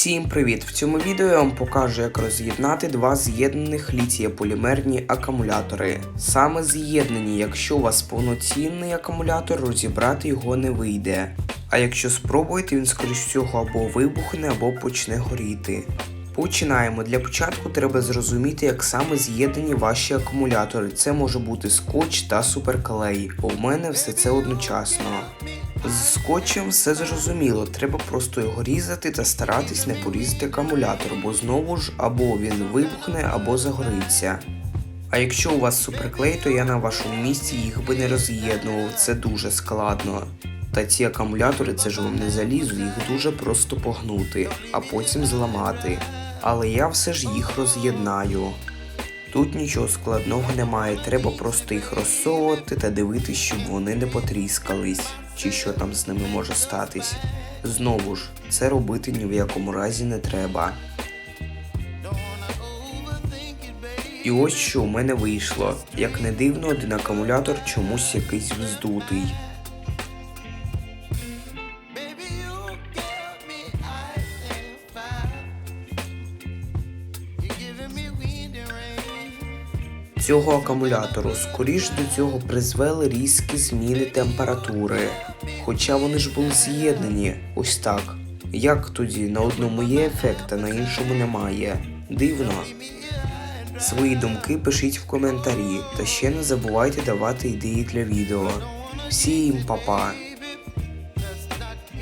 Всім привіт! В цьому відео я вам покажу, як роз'єднати два з'єднаних літієполімерні акумулятори. Саме з'єднані, якщо у вас повноцінний акумулятор, розібрати його не вийде. А якщо спробуєте, він скоріш всього або вибухне, або почне горіти. Починаємо. Для початку треба зрозуміти, як саме з'єднані ваші акумулятори. Це може бути скотч та суперклей, в мене все це одночасно. З скотчем все зрозуміло, треба просто його різати та старатись не порізати акумулятор, бо знову ж або він вибухне, або загориться. А якщо у вас суперклей, то я на вашому місці їх би не роз'єднував, це дуже складно. Та ці акумулятори це ж вам не залізу, їх дуже просто погнути, а потім зламати. Але я все ж їх роз'єднаю. Тут нічого складного немає, треба просто їх розсовувати та дивитися, щоб вони не потріскались, чи що там з ними може статись. Знову ж, це робити ні в якому разі не треба. І ось що у мене вийшло. Як не дивно, один акумулятор чомусь якийсь вздутий. Цього акумулятору скоріш до цього призвели різкі зміни температури. Хоча вони ж були з'єднані ось так. Як тоді на одному є ефект, а на іншому немає? Дивно. Свої думки пишіть в коментарі та ще не забувайте давати ідеї для відео. Всім па-па!